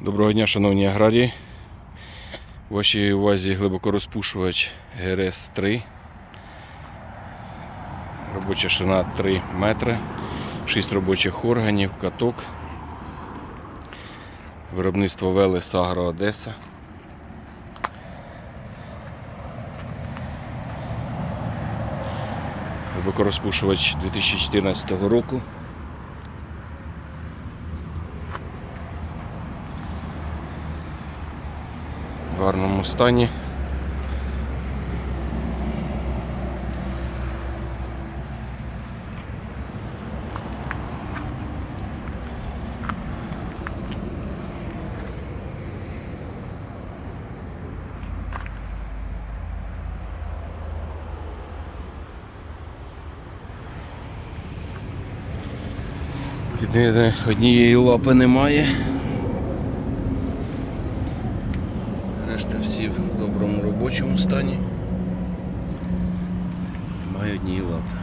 Доброго дня, шановні аграрії. У вашій увазі глибокорозпушувач ГРС-3. Робоча шина 3 метри, 6 робочих органів, каток. Виробництво Велес Агро Одеса. Глибокорозпушувач 2014 року. В гарному стані. Однієї лапи немає. Всі в доброму робочому стані. Немає однієї лапи.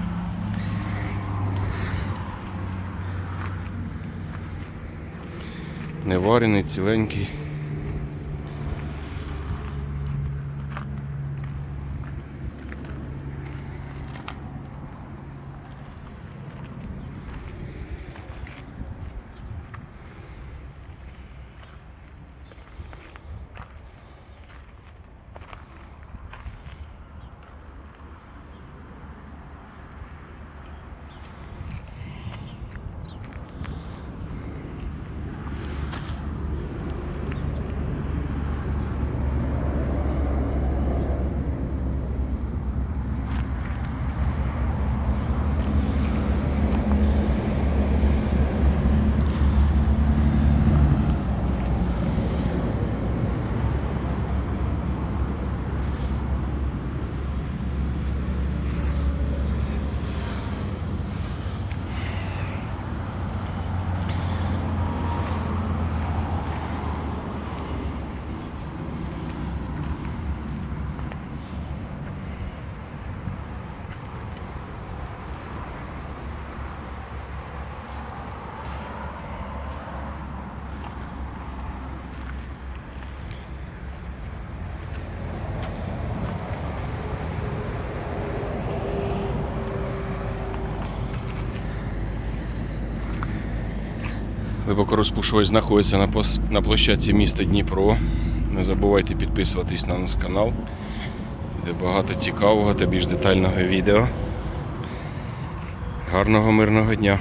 Не варений, ціленький. Глибокорозпушувач знаходиться на, на площадці міста Дніпро. Не забувайте підписуватись на наш канал. Буде багато цікавого та більш детального відео. Гарного мирного дня!